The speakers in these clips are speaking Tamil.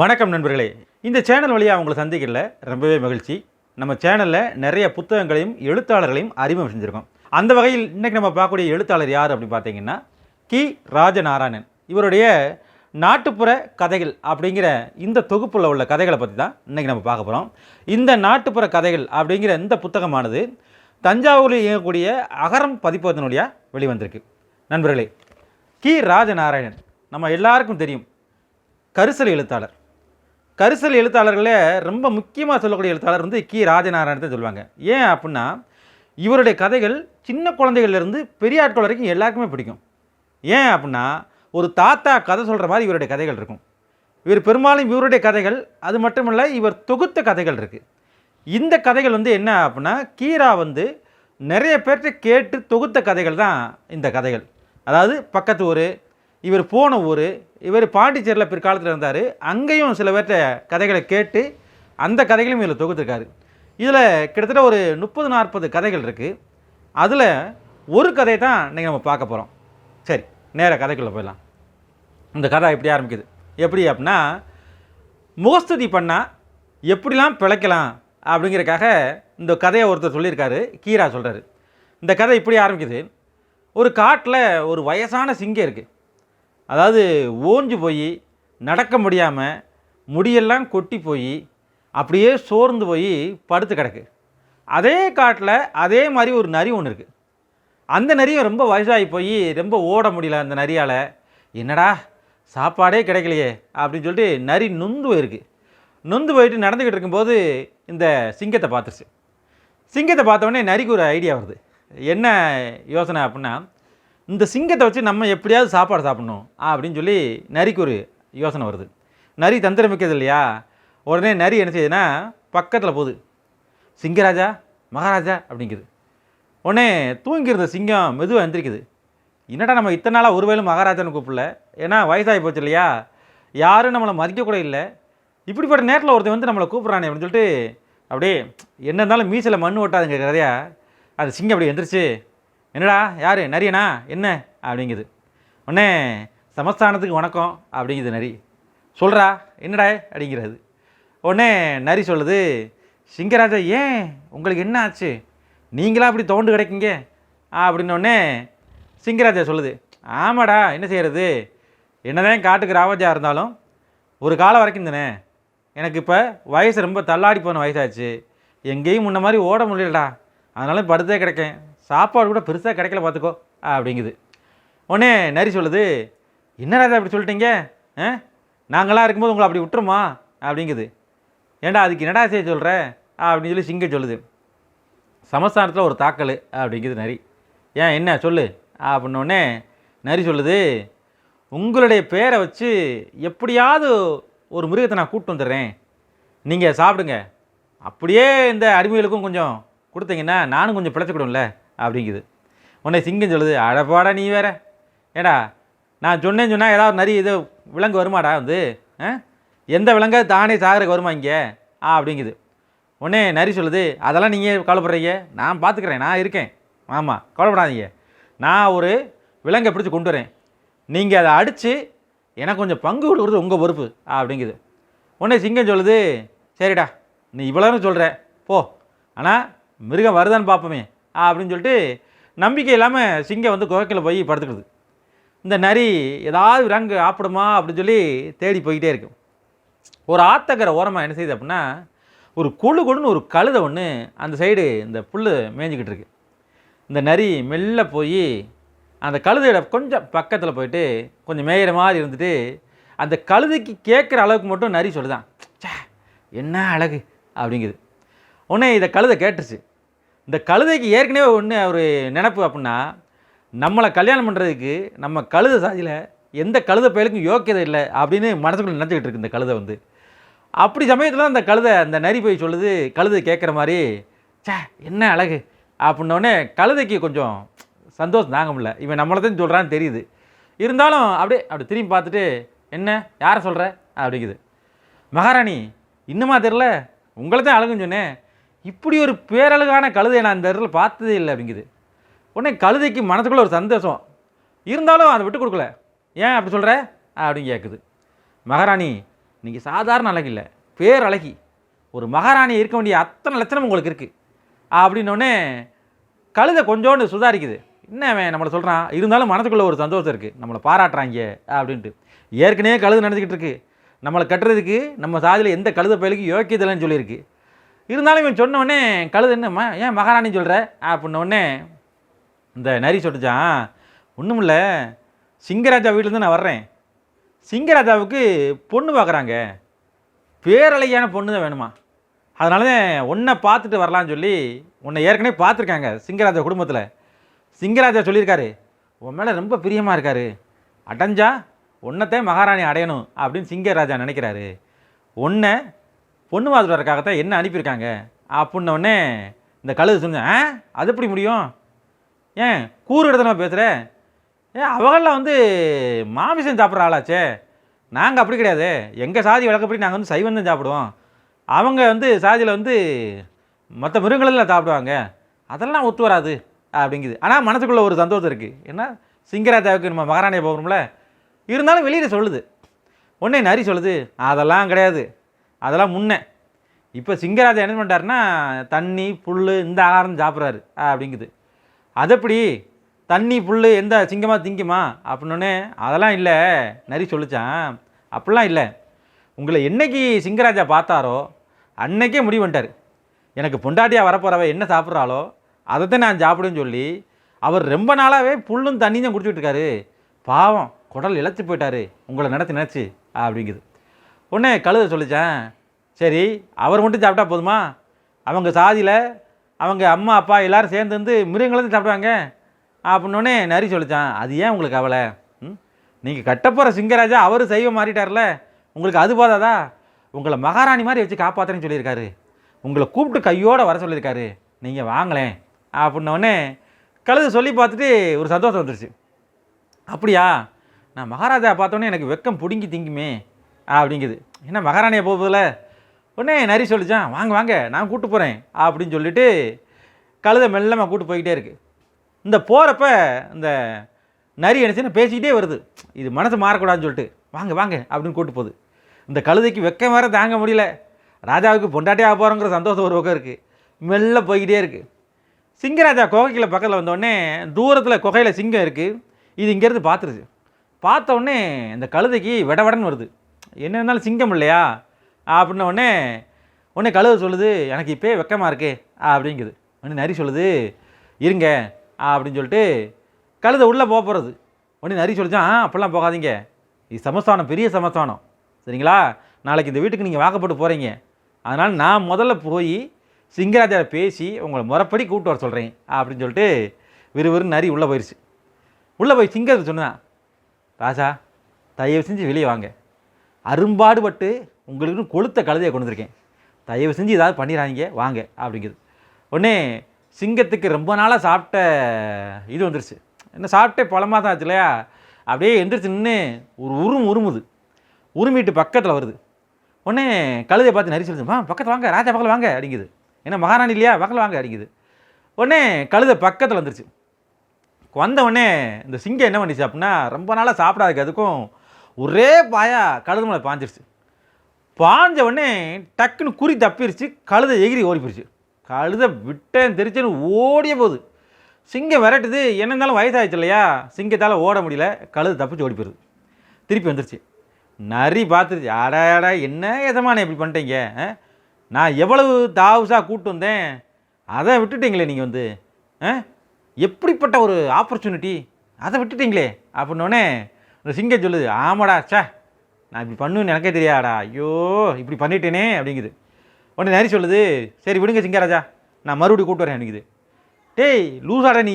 வணக்கம் நண்பர்களே. இந்த சேனல் வழியாக அவங்களை சந்திக்கல ரொம்பவே மகிழ்ச்சி. நம்ம சேனலில் நிறைய புத்தகங்களையும் எழுத்தாளர்களையும் அறிமுகம் செஞ்சுருக்கோம். அந்த வகையில் இன்றைக்கி நம்ம பார்க்கக்கூடிய எழுத்தாளர் யார் அப்படின்னு பார்த்தீங்கன்னா கி. ராஜநாராயணன். இவருடைய நாட்டுப்புற கதைகள் அப்படிங்கிற இந்த தொகுப்பில் உள்ள கதைகளை பற்றி தான் இன்றைக்கி நம்ம பார்க்க போகிறோம் இந்த நாட்டுப்புற கதைகள் அப்படிங்கிற இந்த புத்தகமானது தஞ்சாவூரில் இயங்கக்கூடிய அகரம் பதிப்பகத்தினுடைய வெளிவந்திருக்கு. நண்பர்களே கி. ராஜநாராயணன். நம்ம எல்லாருக்கும் தெரியும் கரிசல் எழுத்தாளர். கரிசல் எழுத்தாளர்களே ரொம்ப முக்கியமாக சொல்லக்கூடிய எழுத்தாளர் வந்து கி. ராஜநாராயணத்தை சொல்லுவாங்க. ஏன் அப்படின்னா இவருடைய கதைகள் சின்ன குழந்தைகள்லேருந்து பெரிய ஆட்கள் வரைக்கும் எல்லாருக்குமே பிடிக்கும். ஏன் அப்படின்னா ஒரு தாத்தா கதை சொல்கிற மாதிரி இவருடைய கதைகள் இருக்கும். இவர் பெரும்பாலும் இவருடைய கதைகள் அது மட்டும் இல்லை இவர் தொகுத்த கதைகள் இருக்குது இந்த கதைகள் வந்து என்ன அப்படின்னா கீரா வந்து நிறைய பேர்கிட்ட கேட்டு தொகுத்த கதைகள் தான் இந்த கதைகள். அதாவது பக்கத்து ஊர் இவர் போன ஊர் இவர் பாண்டிச்சேரியில் பிற்காலத்தில் இருந்தார். அங்கேயும் சில பேர்கிட்ட கதைகளை கேட்டு அந்த கதைகளையும் இதில் தொகுத்துருக்காரு. இதில் கிட்டத்தட்ட ஒரு முப்பது நாற்பது கதைகள் இருக்குது அதில் ஒரு கதை தான் இன்றைக்கி நம்ம பார்க்க போகிறோம் சரி நேராக கதைக்குள்ளே போயிடலாம். இந்த கதை எப்படி ஆரம்பிக்குது? எப்படி அப்படின்னா முகஸ்துதி பண்ணால் எப்படிலாம் பிழைக்கலாம் அப்படிங்கிறக்காக இந்த கதையை ஒருத்தர் சொல்லியிருக்காரு. கீரா சொல்கிறாரு இந்த கதை இப்படி ஆரம்பிக்குது. ஒரு காட்டில் ஒரு வயசான சிங்கம் இருக்குது அதாவது ஓஞ்சு போய் நடக்க முடியாமல் முடியெல்லாம் கொட்டி போய் அப்படியே சோர்ந்து போய் படுத்து கிடக்கு. அதே காட்டில் அதே மாதிரி ஒரு நரி ஒன்று இருக்குது அந்த நரியும் ரொம்ப வயசாகி போய் ரொம்ப ஓட முடியல அந்த நரியால். என்னடா சாப்பாடே கிடைக்கலையே அப்படின்னு சொல்லிட்டு நரி நொந்து போயிருக்கு. நொந்து போயிட்டு நடந்துக்கிட்டு இருக்கும்போது இந்த சிங்கத்தை பார்த்துருச்சு. சிங்கத்தை பார்த்த நரிக்கு ஒரு ஐடியா வருது. என்ன யோசனை அப்படின்னா இந்த சிங்கத்தை வச்சு நம்ம எப்படியாவது சாப்பாடு சாப்பிடணும் அப்படின்னு சொல்லி நரிக்கு ஒரு யோசனை வருது. நரி தந்திரம் மிக்கது இல்லையா? உடனே நரி என்ன செய்யுதுன்னா பக்கத்தில் போகுது. சிங்கராஜா மகாராஜா அப்படிங்குது. உடனே தூங்கியிருந்த சிங்கம் மெதுவாக எந்திரிக்குது. என்னடா நம்ம இத்தனை நாளாக ஒரு வேலும் மகாராஜான்னு கூப்பிடல? ஏன்னா வயசாகி போச்சு இல்லையா? யாரும் நம்மளை மதிக்கக்கூட இல்லை. இப்படிப்பட்ட நேரத்தில் ஒருத்தன் வந்து நம்மளை கூப்பிட்றானே அப்படின்னு சொல்லிட்டு அப்படியே என்ன இருந்தாலும் மீசில் மண் ஓட்டாதுங்க கதையா? அது சிங்கம் அப்படி எந்திரிச்சு என்னடா யார் நரியனா? என்ன? அப்படிங்குது. உடனே சமஸ்தானத்துக்கு வணக்கம் அப்படிங்குது நரி. சொல்கிறா என்னடா அப்படிங்கிறது. உடனே நரி சொல்லுது சிங்கராஜா ஏன்? உங்களுக்கு என்ன ஆச்சு? நீங்களா அப்படி தோண்டு கிடைக்குங்க? அப்படின்னோடனே சிங்கராஜா சொல்லுது ஆமாடா என்ன செய்கிறது என்னதான் காட்டுக்கு ராவஜா இருந்தாலும் ஒரு காலம் வரைக்கும் தானே? எனக்கு இப்போ வயசு ரொம்ப தள்ளாடி போன வயசாச்சு. எங்கேயும் முன்ன மாதிரி ஓட முடியலடா. அதனால படுத்தே கிடைக்கேன். சாப்பாடு கூட பெருசாக கிடைக்கல பார்த்துக்கோ அப்படிங்குது. உடனே நரி சொல்லுது என்ன ராஜா அப்படி சொல்லிட்டீங்க? ஆ? நாங்களாம் இருக்கும்போது உங்களை அப்படி விட்டுருமா? அப்படிங்குது. ஏன்டா அதுக்கு என்னடா செய்ய சொல்கிற அப்படின்னு சொல்லி சிங்கம் சொல்லுது. சமஸ்தானத்தில் ஒரு தாக்கல் அப்படிங்குது நரி. ஏன் என்ன? சொல்லு. அப்படின்னோடனே நரி சொல்லுது உங்களுடைய பேரை வச்சு எப்படியாவது ஒரு மிருகத்தை நான் கூப்பிட்டு வந்துடுறேன். நீங்கள் சாப்பிடுங்க. அப்படியே இந்த அடிமைகளுக்கும் கொஞ்சம் கொடுத்தீங்கன்னா நானும் கொஞ்சம் பிழைச்சிக்கிடும்ல. அப்படிங்குது. உன்னை சிங்கம் சொல்லுது அடப்பாடா நீ வேற. ஏடா நான் சொன்னேன்னு சொன்னால் ஏதாவது நரி இது விலங்கு வருமாடா வந்து? ஆ? எந்த விலங்க தானே சாகருக்கு வருமா இங்கே? ஆ அப்படிங்குது. உடனே நரி சொல்லுது அதெல்லாம் நீங்கள் கவலைப்படுறீங்க? நான் பார்த்துக்கிறேன் நான் இருக்கேன். ஆமாம் கவலைப்படாதீங்க. நான் ஒரு விலங்கை பிடிச்சி கொண்டு வரேன். நீங்கள் அதை அடித்து எனக்கு கொஞ்சம் பங்கு கொடுக்குறது உங்கள் பொறுப்பு. அப்படிங்குது. உடனே சிங்கம் சொல்லுது சரிடா நீ இவ்வளோன்னு சொல்கிற போ. ஆனால் மிருகம் வருதான்னு பார்ப்போமே அப்படின்னு சொல்லிட்டு நம்பிக்கை இல்லாமல் சிங்கம் வந்து குகைக்கில் போய் படுத்துக்கிடுது. இந்த நரி ஏதாவது விலங்கு ஆப்பிடுமா அப்படின்னு சொல்லி தேடி போய்கிட்டே இருக்கும் ஒரு ஆத்தக்கரை ஓரமாக என்ன செய்யுது அப்படின்னா ஒரு கொழு கொழுன்னு ஒரு கழுதை ஒன்று அந்த சைடு இந்த புல் மேய்ஞ்சிக்கிட்டு இருக்கு. இந்த நரி மெல்ல போய் அந்த கழுதையோட கொஞ்சம் பக்கத்தில் போயிட்டு கொஞ்சம் மேயிற மாதிரி இருந்துட்டு அந்த கழுதைக்கு கேட்குற அளவுக்கு மட்டும் நரி சொல்லுதான். ச்சே என்ன அழகு அப்படிங்குது. உடனே இதை கழுதை கேட்டுருச்சு. இந்த கழுதைக்கு ஏற்கனவே ஒன்று ஒரு நினப்பு அப்படின்னா நம்மளை கல்யாணம் பண்ணுறதுக்கு நம்ம கழுத சாதியில் எந்த கழுத பயலுக்கும் யோக்கியதை இல்லை அப்படின்னு மனசுக்குள்ள நினச்சிக்கிட்டு இருக்கு இந்த கழுதை வந்து. அப்படி சமயத்தில் அந்த கழுதை அந்த நரி போய் சொல்லுது கழுதை கேட்குற மாதிரி சே என்ன அழகு? அப்படின்னோடனே கழுதைக்கு கொஞ்சம் சந்தோஷம் தாங்க முடியல. இவன் நம்மளை தான் சொல்கிறான்னு தெரியுது. இருந்தாலும் அப்படியே அப்படி திரும்பி பார்த்துட்டு என்ன யாரை சொல்கிற அப்படிங்குது. மகாராணி இன்னுமா தெரில? உங்களை தான் அழகுன்னு சொன்னேன். இப்படி ஒரு பேரழகான கழுதை நான் இந்த இடத்துல பார்த்ததே இல்லை அப்படிங்குது. உடனே கழுதைக்கு மனதுக்குள்ளே ஒரு சந்தோஷம். இருந்தாலும் அதை விட்டு கொடுக்கல. ஏன் அப்படி சொல்கிற அப்படின்னு கேட்குது மகாராணி நீங்கள் சாதாரண அழகு இல்லை. பேர் அழகி ஒரு மகாராணி இருக்க வேண்டிய அத்தனை லட்சணம் உங்களுக்கு இருக்குது அப்படின்னோடனே கழுதை கொஞ்சோண்டு சுதாரிக்குது. என்ன அவன் நம்மளை சொல்கிறான் இருந்தாலும் மனதுக்குள்ளே ஒரு சந்தோஷம் இருக்குது நம்மளை பாராட்டுறாங்க அப்படின்ட்டு. ஏற்கனவே கழுது நினச்சிக்கிட்டு இருக்கு. நம்மளை கட்டுறதுக்கு நம்ம சாதியில் எந்த கழுத பயலுக்கு யோக்கியதில்லைன்னு சொல்லியிருக்கு. இருந்தாலும் இவன் சொன்ன உடனே கழுது என்னம்மா? ஏன் மகாராணி சொல்கிற அப்படின்னோடனே இந்த நரி சொல்லிச்சான் ஒன்றும் இல்லை. சிங்கராஜா வீட்டிலேருந்து நான் வர்றேன். சிங்கராஜாவுக்கு பொண்ணு பார்க்குறாங்க பேரழகியான பொண்ணு தான் வேணுமா? அதனால தான் உன்னை பார்த்துட்டு வரலான்னு சொல்லி உன்னை ஏற்கனவே பார்த்துருக்காங்க சிங்கராஜா குடும்பத்தில். சிங்கராஜா சொல்லியிருக்காரு உன் மேலே ரொம்ப பிரியமாக இருக்காரு. அடைஞ்சா உன்னத்தே மகாராணி அடையணும் அப்படின்னு சிங்கராஜா நினைக்கிறாரு. உன்னை பொண்ணு பார்த்துட்டு என்ன அனுப்பியிருக்காங்க? அப்படின்ன உடனே இந்த கழுது சொன்னேன் ஆ அது எப்படி முடியும்? ஏன் கூறு எடுத்தனா பேசுகிற ஏன் அவங்களாம் வந்து மாமிசம் சாப்பிட்ற ஆளாச்சே. நாங்கள் அப்படி கிடையாது. எங்கள் சாதி வழக்கப்படி நாங்கள் வந்து சைவம் தான் சாப்பிடுவோம். அவங்க வந்து சாதியில் வந்து மற்ற மிருகங்களெல்லாம் சாப்பிடுவாங்க. அதெல்லாம் ஒத்து வராது அப்படிங்குது. ஆனால் மனசுக்குள்ளே ஒரு சந்தோஷம் இருக்குது ஏன்னா சிங்கராஜாவுக்கு நம்ம மகாராணியை போகிறோம்ல இருந்தாலும் வெளியில் சொல்லுது. உடனே நரி சொல்லுது அதெல்லாம் கிடையாது. அதெல்லாம் முன்ன. இப்போ சிங்கராஜா என்ன பண்ணிட்டாருன்னா தண்ணி புல் இந்த ஆகாரம் சாப்பிட்றாரு. அப்படிங்குது. அது எப்படி தண்ணி புல் எந்த சிங்கமாக திங்குமா? அப்படின்னோடனே அதெல்லாம் இல்லை நரி சொல்லிச்சான் அப்படிலாம் இல்லை. உங்களை என்னைக்கு சிங்கராஜா பார்த்தாரோ அன்னைக்கே முடிவு பண்ணிட்டார். எனக்கு பொண்டாட்டியாக வரப்போகிறவ என்ன சாப்பிட்றாளோ அதைத்தான் நான் சாப்பிடுன்னு சொல்லி அவர் ரொம்ப நாளாகவே புல்லும் தண்ணியும் தான் குடிச்சிட்டு இருக்காரு. பாவம் குடல் இழைச்சி போயிட்டாரு. உங்களை நினச்சி நினச்சி அப்படிங்குது. உடனே கழுத சொல்லிச்சேன். சரி அவர் மட்டும் சாப்பிட்டா போதுமா? அவங்க சாதியில் அவங்க அம்மா அப்பா எல்லோரும் சேர்ந்து வந்து மிருகங்களும் சாப்பிடுவாங்க. அப்படின்னோடனே நரி சொல்லிச்சான். அது ஏன் உங்களுக்கு கவலை? ம்? நீங்கள் கட்டப்போகிற சிங்கராஜா அவர் சைவம் மாறிட்டார்ல. உங்களுக்கு அது போதாதா? உங்களை மகாராணி மாதிரி வச்சு காப்பாற்றுறேன்னு சொல்லியிருக்காரு. உங்களை கூப்பிட்டு கையோடு வர சொல்லியிருக்காரு. நீங்கள் வாங்களேன். அப்படின்னோடனே கழுது சொல்லி பார்த்துட்டு ஒரு சந்தோஷம் வந்துருச்சு. அப்படியா? நான் மகாராஜா பார்த்தோன்னே எனக்கு வெக்கம் பிடுங்கி திங்குமே. அப்படிங்குது. என்ன மகாராணியை போகுதுல? உடனே நரி சொல்லிச்சான் வாங்க வாங்க நான் கூட்டு போகிறேன் அப்படின்னு சொல்லிட்டு கழுதை மெல்லமாக கூட்டு போய்கிட்டே இருக்கு. இந்த போகிறப்ப இந்த நரி நினச்சின்னு பேசிக்கிட்டே வருது. இது மனசு மாறக்கூடாதுன்னு சொல்லிட்டு வாங்க வாங்க அப்படின்னு கூட்டு போகுது. இந்த கழுதைக்கு வெக்கம் வேற தாங்க முடியல. ராஜாவுக்கு பொண்டாட்டியாக போகிறோங்கிற சந்தோஷம் ஒரு பக்கம் இருக்குது மெல்ல போய்கிட்டே இருக்குது சிங்கராஜா குகைக்கில் பக்கத்தில் வந்தோடனே தூரத்தில் குகையில் சிங்கம் இருக்குது இது இங்கேருந்து பார்த்துருச்சு. பார்த்த உடனே இந்த கழுதைக்கு விடவடன்னு வருது. என்ன இருந்தாலும் சிங்கம் இல்லையா? அப்படின்ன உடனே உடனே கழுவு சொல்லுது எனக்கு இப்போயே வெக்கமாக இருக்கே அப்படிங்குது. உடனே நரி சொல்லுது இருங்க அப்படின்னு சொல்லிட்டு கழுதை உள்ளே போக போகிறது உடனே நரி சொல்லிச்சான் ஆ அப்படிலாம் போகாதீங்க. இது சமஸ்தானம் பெரிய சமஸ்தானம். சரிங்களா? நாளைக்கு இந்த வீட்டுக்கு நீங்கள் வாக்கப்பட்டு போகிறீங்க அதனால் நான் முதல்ல போய் சிங்கராஜாவை பேசி உங்களை முறைப்படி கூப்பிட்டு வர சொல்கிறேன் அப்படின்னு சொல்லிட்டு விறுவிறு நரி உள்ளே போயிடுச்சு உள்ளே போய் சிங்கர் சொன்னான் ராஜா தயவு செஞ்சு வெளியே வாங்க. அரும்பாடுபட்டு உங்களுக்கு கொளுத்த கழுதையை கொண்டு வந்திருக்கேன். தயவு செஞ்சு ஏதாவது பண்ணிடாதீங்க. வாங்க அப்படிங்கிறது. உடனே சிங்கத்துக்கு ரொம்ப நாளாக சாப்பிட்ட இது வந்துருச்சு. என்ன சாப்பிட்டே பல மாதம் ஆச்சு இல்லையா? அப்படியே எந்திரிச்சு நின்று ஒரு உரும் உருமுது. உருமிட்டு பக்கத்தில் வருது. உடனே கழுதையை பார்த்து நரி சொல்லுது வா பக்கத்தில் வாங்க ராஜா பக்கத்தில் வாங்க அப்படிங்குது. ஏன்னா மகாராணி இல்லையா? பக்கத்தில் வாங்க அப்படிங்குது. உடனே கழுதை பக்கத்தில் வந்துருச்சு. வந்த உடனே இந்த சிங்கம் என்ன பண்ணிச்சு அப்படின்னா ரொம்ப நாளாக சாப்பிடாதுக்கு அதுக்கும் ஒரே பாயா கழுது மேலே பாஞ்சிருச்சு. பாஞ்ச உடனே டக்குன்னு குறி தப்பிருச்சு கழுதை எகிரி ஓடி போயிடுச்சு கழுதை விட்டேன் தெரிச்சுன்னு ஓடியே போகுது சிங்கம் விரட்டுது என்ன இருந்தாலும் வயசாகிடுச்சு இல்லையா? சிங்கத்தால் ஓட முடியல கழுது தப்பிச்சு ஓடி போயிடுது திருப்பி வந்துருச்சு. நரி பார்த்துருச்சு அடா அடா என்ன எதமான இப்படி பண்ணிட்டீங்க? ஆ? நான் எவ்வளவு தாவுசாக கூப்பிட்டு வந்தேன்? அதை விட்டுட்டீங்களே நீங்கள் வந்து ஆ? எப்படிப்பட்ட ஒரு ஆப்பர்ச்சுனிட்டி அதை விட்டுட்டீங்களே அப்படின்னோடனே இந்த சிங்கம் சொல்லுது ஆமாடா சே நான் இப்படி பண்ணுன்னு எனக்கே தெரியாடா ஐயோ இப்படி பண்ணிட்டேனே அப்படிங்குது. உடனே நரி சொல்லுது சரி விடுங்க சிங்கராஜா நான் மறுபடியும் கூப்பிட்டு வரேன் அப்படிங்குது. டேய் லூசாடா நீ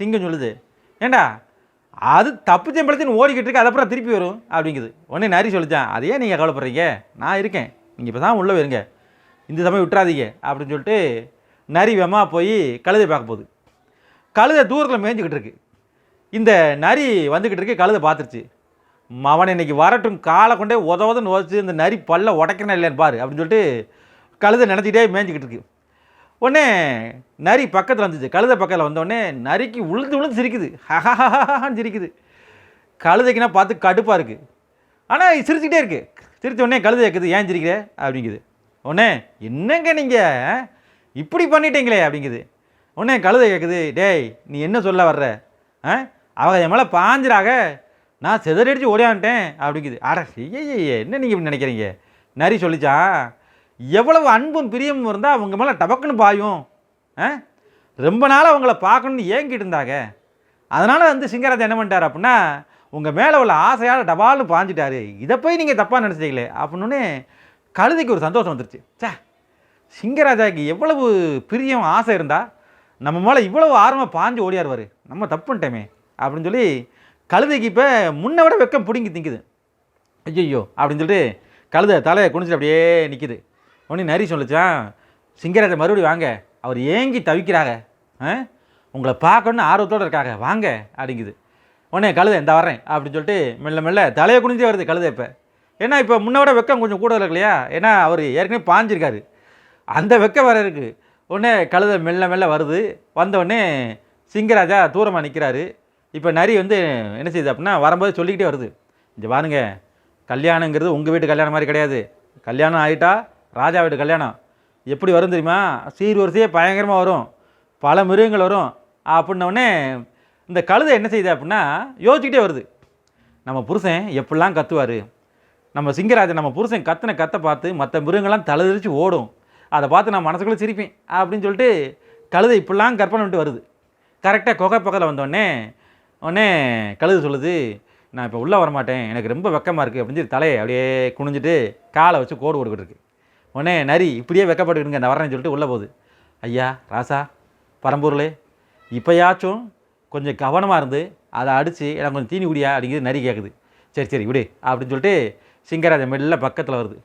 சிங்கம் சொல்லுது. ஏண்டா அது தப்பு செம்பளத்தின்னு ஓடிக்கிட்டு இருக்கு அது அப்புறம் திருப்பி வரும் அப்படிங்குது. உடனே நரி சொல்லிச்சான் அதையே நீங்கள் கவலைப்படுறீங்க? நான் இருக்கேன். நீங்கள் இப்போ தான் உள்ளே வருங்க. இந்த சமயம் விட்டுறாதீங்க அப்படின்னு சொல்லிட்டு நரி வேமா போய் கழுதை பார்க்க போகுது. கழுதை தூரத்தில் மேய்ஞ்சிக்கிட்டு இருக்கு. இந்த நரி வந்துக்கிட்டு இருக்கு கழுதை பார்த்துருச்சு. அவனை இன்னைக்கு வரட்டும் காலை கொண்டே உத உதன்னு உதச்சு இந்த நரி பல்ல உடைக்கிறனா இல்லைன்னு பாரு அப்படின்னு சொல்லிட்டு கழுதை நினச்சிக்கிட்டே மேய்ஞ்சிக்கிட்டு இருக்கு. உடனே நரி பக்கத்தில் வந்துச்சு. கழுதை பக்கத்தில் வந்தோடனே நரிக்கு உளுந்து உளுந்து சிரிக்குது. ஹஹஹான்னு சிரிக்குது. கழுதைக்குன்னா பார்த்து கடுப்பாக இருக்குது ஆனால் சிரிச்சுக்கிட்டே இருக்குது சிரித்த உடனே கழுதை கேட்குது ஏன் சிரிக்கிற? அப்படிங்குது. உடனே என்னங்க நீங்கள் இப்படி பண்ணிட்டீங்களே? அப்படிங்குது. உடனே கழுதை கேட்குது டேய் நீ என்ன சொல்ல வர்ற? ஆ? அவங்க என் மேலே பாஞ்சிராக நான் சிதறடிச்சு ஓடியான்ட்டேன் அப்படிங்குது. அட ஐயே என்ன நீங்கள் இப்படி நினைக்கிறீங்க? நரி சொல்லிச்சான் எவ்வளவு அன்பும் பிரியமும் இருந்தால் அவங்க மேலே டபக்குன்னு பாயும். ஆ? ரொம்ப நாள் அவங்கள பார்க்கணுன்னு ஏங்கிட்டு இருந்தாங்க. அதனால் வந்து சிங்கராஜா என்ன பண்ணிட்டார் அப்படின்னா உங்கள் மேலே உள்ள ஆசையால் டபால்னு பாஞ்சிட்டாரு. இதை போய் நீங்கள் தப்பாக நினச்சிட்டீங்களே அப்படின்னு கழுதைக்கு ஒரு சந்தோஷம் வந்துருச்சு. சே சிங்கராஜாவுக்கு எவ்வளவு பிரியம் ஆசை இருந்தால் நம்ம மேலே இவ்வளவு ஆர்வமாக பாஞ்சு ஓடியாருவார். நம்ம தப்புன்ட்டேமே. அப்படின்னு சொல்லி கழுதைக்கு இப்போ முன்னை விட வெக்கம் பிடுங்கி திங்குது. ஐயோ அப்படின்னு சொல்லிட்டு கழுதை தலையை குனிச்சிட்டு அப்படியே நிற்கிது உடனே நரி சொல்லிச்சான் சிங்கராஜா மறுபடியும் வாங்க. அவர் ஏங்கி தவிக்கிறாங்க. ஆ உங்களை பார்க்கணுன்னு ஆர்வத்தோடு இருக்காங்க. வாங்க அப்படிங்குது. உடனே கழுதை இந்த வரேன் அப்படின்னு சொல்லிட்டு மெல்ல மெல்ல தலையை குனிஞ்சே வருது கழுதை இப்போ. ஏன்னா இப்போ முன்ன விட வெக்கம் கொஞ்சம் கூட இருக்கு இல்லையா? ஏன்னா அவர் ஏற்கனவே பாஞ்சிருக்காரு. அந்த வெக்கம் வர இருக்குது உடனே கழுதை மெல்ல மெல்ல வருது. வந்த உடனே சிங்கராஜா தூரமாக நிற்கிறாரு இப்போ நரி வந்து என்ன செய்யுது அப்படின்னா வரும்போது சொல்லிக்கிட்டே வருது. இங்கே பாருங்க கல்யாணங்கிறது உங்கள் வீட்டு கல்யாணம் மாதிரி கிடையாது. கல்யாணம் ஆகிட்டா ராஜா வீட்டு கல்யாணம். எப்படி வரும் தெரியுமா? சீர் வரிசையே பயங்கரமாக வரும். பல மிருகங்கள் வரும். அப்படின்னோடனே இந்த கழுதை என்ன செய்யுது அப்படின்னா யோசிச்சுக்கிட்டே வருது. நம்ம புருஷன் எப்படிலாம் கத்துவார்? நம்ம சிங்கராஜன் நம்ம புருஷன் கத்தின கத்தை பார்த்து மற்ற மிருகங்கள்லாம் தலைதிரிச்சு ஓடும். அதை பார்த்து நான் மனசுக்குள்ளே சிரிப்பேன் அப்படின்னு சொல்லிட்டு கழுதை இப்படிலாம் கற்பனை பண்ணிட்டு வருது. கரெக்டாக கொகை பக்கத்தில் வந்தோடனே உடனே கழுது சொல்லுது நான் இப்போ உள்ளே வரமாட்டேன். எனக்கு ரொம்ப வெக்கமாக இருக்குது அப்படின்னு சொல்லி தலையை அப்படியே குனிஞ்சிட்டு காலை வச்சு கோடு போட்டுக்கிட்டு இருக்கு. உடனே நரி இப்படியே வெக்கப்பட்டுக்கிட்டுங்க அந்த வரேன்னு சொல்லிட்டு உள்ளே போகுது. ஐயா ராசா பரம்பூர்லே இப்போயாச்சும் கொஞ்சம் கவனமாக இருந்து அதை அடித்து எனக்கு கொஞ்சம் தீனி குடியா? அப்படிங்கிறது நரி கேட்குது சரி சரி விடு. அப்படின்னு சொல்லிட்டு சிங்கராஜ மெல்ல பக்கத்தில் வருது.